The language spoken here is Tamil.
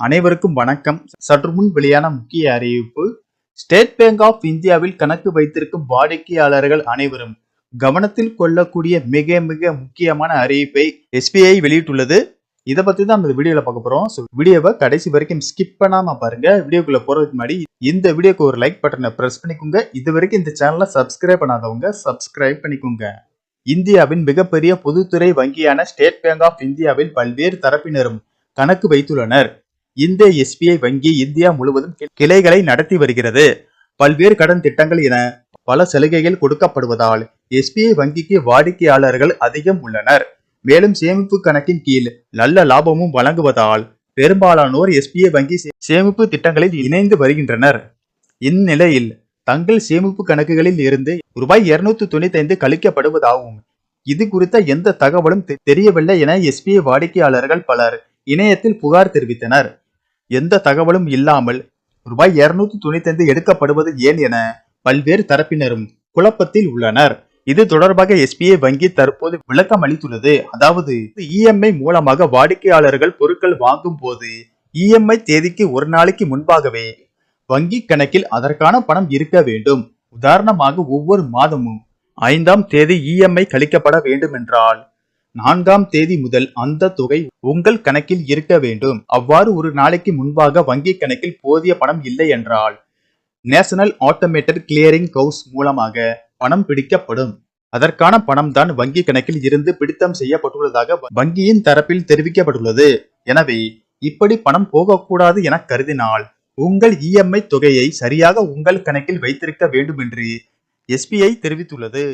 அனைவருக்கும் வணக்கம். சற்று முன் வெளியான முக்கிய அறிவிப்பு ஸ்டேட் பேங்க் ஆஃப் இந்தியாவில் கணக்கு வைத்திருக்கும் வாடிக்கையாளர்கள் அனைவரும் கவனத்தில் கொள்ளக்கூடிய மிக மிக முக்கியமான அறிவிப்பை எஸ்பிஐ வெளியிட்டுள்ளது. இதை பத்தி தான் அந்த வீடியோல பார்க்க போறோம். ஸோ வீடியோவை கடைசி வரைக்கும் ஸ்கிப் பண்ணாம பாருங்க. வீடியோக்குள்ள போறதுக்கு முன்னாடி இந்த வீடியோக்கு ஒரு லைக் பட்டனை பிரஸ் பண்ணிக்கோங்க. இது வரைக்கும் இந்த சேனலை சப்ஸ்கிரைப் பண்ணாதவங்க சப்ஸ்கிரைப் பண்ணிக்கோங்க. இந்தியாவின் மிகப்பெரிய பொதுத்துறை வங்கியான ஸ்டேட் பேங்க் ஆஃப் இந்தியாவில் பல்வேறு தரப்பினரும் கணக்கு வைத்துள்ளனர். இந்த எஸ்பிஐ வங்கி இந்தியா முழுவதும் கிளைகளை நடத்தி வருகிறது. பல்வேறு கடன் திட்டங்கள் என பல சலுகைகள் கொடுக்கப்படுவதால் எஸ்பிஐ வங்கிக்கு வாடிக்கையாளர்கள் அதிகம் உள்ளனர். மேலும் சேமிப்பு கணக்கின் கீழ் நல்ல லாபமும் வழங்குவதால் பெரும்பாலானோர் எஸ்பிஐ வங்கி சேமிப்பு திட்டங்களில் இணைந்து வருகின்றனர். இந்நிலையில் தங்கள் சேமிப்பு கணக்குகளில் இருந்து ரூபாய் இருநூத்தி தொண்ணூத்தி ஐந்து கழிக்கப்படுவதாகவும் இது குறித்த எந்த தகவலும் தெ- தெரியவில்லை என எஸ்பிஐ வாடிக்கையாளர்கள் பலர் இணையத்தில் புகார் தெரிவித்தனர். எந்த தகவலும் இல்லாமல் ரூபாய் இருநூத்தி தொண்ணூத்தி எடுக்கப்படுவது ஏன் என பல்வேறு தரப்பினரும் குழப்பத்தில் உள்ளனர். இது தொடர்பாக எஸ்பிஐ வங்கி தற்போது விளக்கம் அளித்துள்ளது. அதாவது இஎம்ஐ மூலமாக வாடிக்கையாளர்கள் பொருட்கள் வாங்கும் போது இஎம்ஐ தேதிக்கு ஒரு நாளைக்கு முன்பாகவே வங்கி கணக்கில் அதற்கான பணம் இருக்க வேண்டும். உதாரணமாக ஒவ்வொரு மாதமும் ஐந்தாம் தேதி இஎம்ஐ கழிக்கப்பட வேண்டும் என்றால் நான்காம் தேதி முதல் அந்த தொகை உங்கள் கணக்கில் இருக்க வேண்டும். அவ்வாறு ஒரு நாளைக்கு முன்பாக வங்கி கணக்கில் போதிய பணம் இல்லை என்றால் நேஷனல் ஆட்டோமேட்டட் கிளியரிங் ஹவுஸ் மூலமாக பணம் பிடிக்கப்படும். அதற்கான பணம் தான் வங்கி கணக்கில் இருந்து பிடித்தம் செய்யப்பட்டுள்ளதாக வங்கியின் தரப்பில் தெரிவிக்கப்பட்டுள்ளது. எனவே இப்படி பணம் போகக்கூடாது என கருதினால் உங்கள் இஎம்ஐ தொகையை சரியாக உங்கள் கணக்கில் வைத்திருக்க வேண்டும் என்று எஸ்பிஐ தெரிவித்துள்ளது.